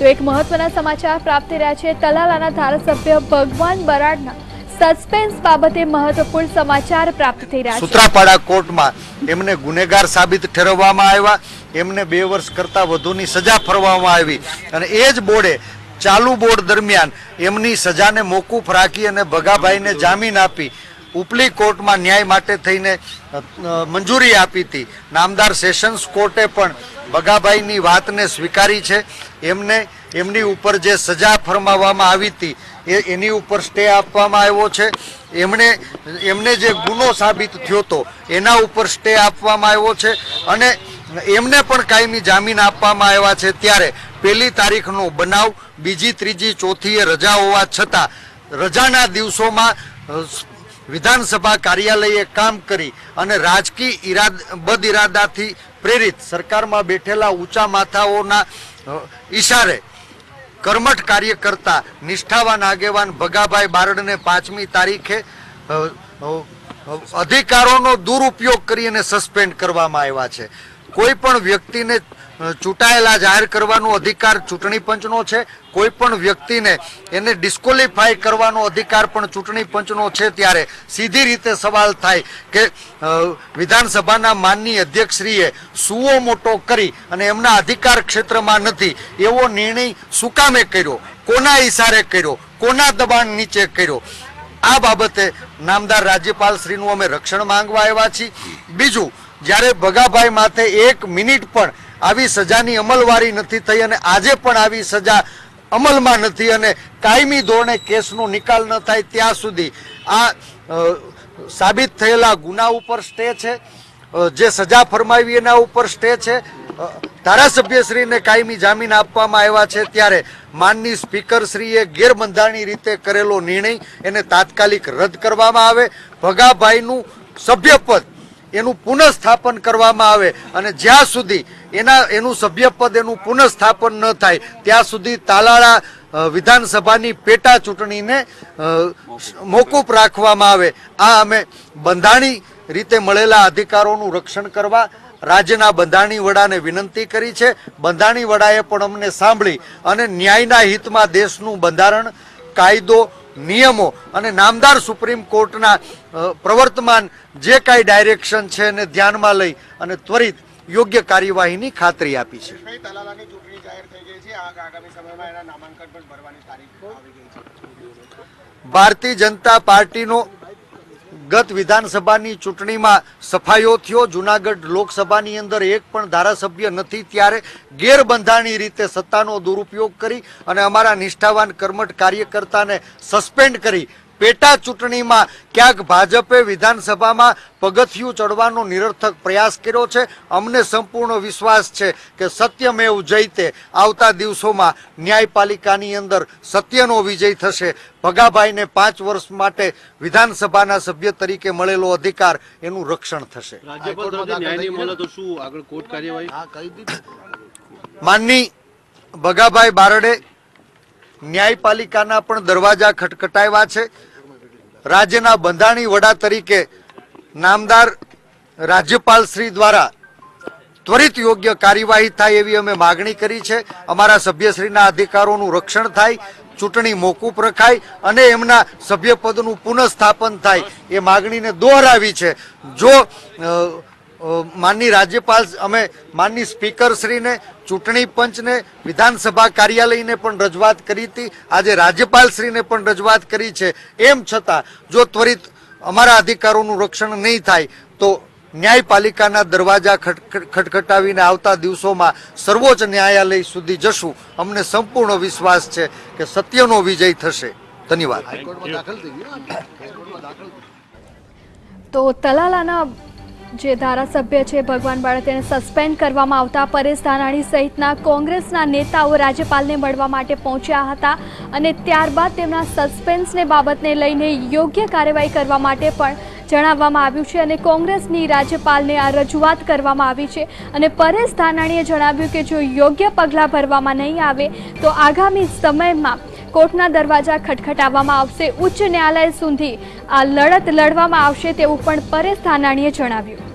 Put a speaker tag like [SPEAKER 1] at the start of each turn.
[SPEAKER 1] તો એક મહત્વના સમાચાર પ્રાપ્ત રહ્યા છે. તલાલાના ધારાસભ્ય ભગવાન બરાડના સસ્પેન્સ બાબતે મહત્વપૂર્ણ સમાચાર પ્રાપ્ત થઈ રહ્યા છે.
[SPEAKER 2] સુત્રાપાડા કોર્ટમાં એમને ગુનેગાર સાબિત ઠેરવવામાં આવ્યા. એમને બે વર્ષ કરતાં વધુની સજા ફરવામાં આવી અને એ જ બોર્ડે ચાલુ બોર્ડ દરમિયાન એમની સજાને મોકૂફ રાખી અને ભગાભાઈને જામીન આપી ઉપલી કોર્ટમાં ન્યાય માટે થઈને મંજૂરી આપી હતી. નામદાર સેશન્સ કોર્ટે પણ ભગાભાઈની વાતને સ્વીકારી છે. એમને, એમની ઉપર જે સજા ફરમાવવામાં આવી હતી, એ એની ઉપર સ્ટે આપવામાં આવ્યો છે. એમણે, એમને જે ગુનો સાબિત થયો હતો, એના ઉપર સ્ટે આપવામાં આવ્યો છે. અને એમને પણ કાયમી જામીન આપવામાં આવ્યા છે. ત્યારે પહેલી તારીખનો બનાવ, બીજી, ત્રીજી, ચોથીએ રજા હોવા છતાં, રજાના દિવસોમાં વિધાનસભા કાર્યાલયે કામ કરી અને રાજકીય ઈરાદ બદઇરાદાથી પ્રેરિત સરકારમાં બેઠેલા ઊંચા માથાઓના ઈશારે કર્મઠ કાર્ય કરતા નિષ્ઠાવાન આગેવાન ભગાભાઈ બારડને પાંચમી તારીખે અધિકારોનો દુરુપયોગ કરી અને સસ્પેન્ડ કરવામાં આવ્યા છે. કોઈ પણ વ્યક્તિને ચૂંટાયેલા જાહેર કરવાનો અધિકાર ચૂંટણી પંચનો છે. કોઈ પણ વ્યક્તિને એને ડિસ્કોલિફાય કરવાનો અધિકાર પણ ચૂંટણી પંચનો છે. ત્યારે સીધી રીતે સવાલ થાય કે વિધાનસભાના માનની અધ્યક્ષશ્રીએ સુઓ મોટો કરી અને એમના અધિકાર ક્ષેત્રમાં નથી. એવો નિર્ણય શું કામે કર્યો? કોના ઈશારે કર્યો? કોના દબાણ નીચે કર્યો? આ બાબતે નામદાર રાજ્યપાલ શ્રીનું અમે રક્ષણ માંગવા આવ્યા છીએ. બીજું, જ્યારે ભગાભાઈ માથે એક મિનિટ પણ આવી સજાની અમલવારી નથી થઈ અને આજે પણ આવી સજા અમલમાં નથી અને કાયમી ધોરણે કેસનો નિકાલ ન થાય ત્યાં સુધી આ સાબિત થયેલા ગુના ઉપર સ્ટે છે જે સજા ફરમાવી એના ઉપર સ્ટે છે ધારાસભ્યશ્રીને કાયમી જામીન આપવામાં આવ્યા છે ત્યારે માનની સ્પીકરશ્રીએ ગેરબંધારણી રીતે કરેલો નિર્ણય એને તાત્કાલિક રદ કરવામાં આવે. ભગાભાઈનું સભ્યપદ એનું પુનઃસ્થાપન કરવામાં આવે અને જ્યાં સુધી એના, એનું સભ્યપદ એનું પુનઃસ્થાપન ન થાય, ત્યાં સુધી તાલાળા વિધાનસભાની પેટા ચૂંટણીને મોકૂફ રાખવામાં આવે. આ અમે બંધાણી રીતે મળેલા અધિકારોનું રક્ષણ કરવા રાજ્યના બંધાણી વડાને વિનંતી કરી છે. બંધાણી વડાએ પણ અમને સાંભળી અને ન્યાયના હિતમાં દેશનું બંધારણ, કાયદો નિયમો અને નામદાર સુપ્રીમ કોર્ટના પ્રવર્તમાન જે કાંઈ ડાયરેક્શન છે એને ધ્યાનમાં લઈ અને ત્વરિત યોગ્ય કાર્યવાહીની ખાતરી આપી છે. ભારતીય જનતા પાર્ટીનો ગત વિધાનસભાની ચૂંટણીમાં સફાયો થયો, જુનાગઢ લોકસભાની અંદર એક પણ ધારાસભ્ય નથી, ત્યારે ગેરબંધારણી રીતે સત્તાનો દુરુપયોગ કરી અને અમારા નિષ્ઠાવાન કર્મઠ કાર્યકર્તાને સસ્પેન્ડ કરી. પેટા ચૂંટણીમાં ક્યાંક ભાજપે વિધાનસભામાં પગથિયું ચડવાનો નિરર્થક પ્રયાસ કર્યો છે. અમને સંપૂર્ણ વિશ્વાસ છે કે સત્યમેવ જયતે આવતા દિવસોમાં ન્યાયપાલિકાની અંદર સત્યનો વિજય થશે. ભગાભાઈને પાંચ વર્ષ માટે વિધાનસભાના સભ્ય તરીકે મળેલો અધિકાર એનું રક્ષણ થશે.
[SPEAKER 3] રાજ્યપાલ તરફથી ન્યાય નહીં મળે તો શું? આગળ કોર્ટ કાર્યવાહી?
[SPEAKER 2] માનની ભગાભાઈ બારડે ન્યાયપાલિકાના પણ દરવાજા ખટખટાવ્યા છે. રાજ્યના બંધારણી વડા તરીકે નામદાર રાજ્યપાલ શ્રી દ્વારા ત્વરિત યોગ્ય કાર્યવાહી થાય એવી અમે માગણી કરી છે. અમારા સભ્યશ્રીના અધિકારોનું રક્ષણ થાય, ચૂંટણી મોકૂફ રખાય અને એમના સભ્યપદનું પુનઃસ્થાપન થાય એ માગણીને દોહરાવી છે. જો માનની રાજ્યપાલ અમે માનની સ્પીકરશ્રીને ચૂંટણી પંચને વિધાનસભા કાર્યાલયને પણ રજૂઆત કરી હતી. આજે રાજ્યપાલશ્રીને પણ રજૂઆત કરી છે. એમ છતાં જો ત્વરિત અમારા અધિકારોનું રક્ષણ નહીં થાય તો ન્યાયપાલિકાના દરવાજા ખટખટાવીને આવતા દિવસોમાં સર્વોચ્ચ ન્યાયાલય સુધી જશું. અમને સંપૂર્ણ વિશ્વાસ છે કે સત્યનો વિજય થશે. ધન્યવાદ.
[SPEAKER 1] તો તલાલાના જે ધારાસભ્ય છે, ભગવાન બાળક તેને સસ્પેન્ડ કરવામાં આવતા પરેશ ધાનાણી સહિતના કોંગ્રેસના નેતાઓ રાજ્યપાલને મળવા માટે પહોંચ્યા હતા અને ત્યારબાદ તેમના સસ્પેન્સને બાબતને લઈને યોગ્ય કાર્યવાહી કરવા માટે પણ જણાવવામાં આવ્યું છે અને કોંગ્રેસની રાજ્યપાલને આ રજૂઆત કરવામાં આવી છે. અને પરેશ ધાનાણીએ જણાવ્યું કે જો યોગ્ય પગલાં ભરવામાં નહીં આવે, તો આગામી સમયમાં કોર્ટના દરવાજા ખટખટાવવામાં આવશે. ઉચ્ચ ન્યાયાલય સુધી આ લડત લડવામાં આવશે તેવું પણ પરેશ ધાનાણીએ જણાવ્યું.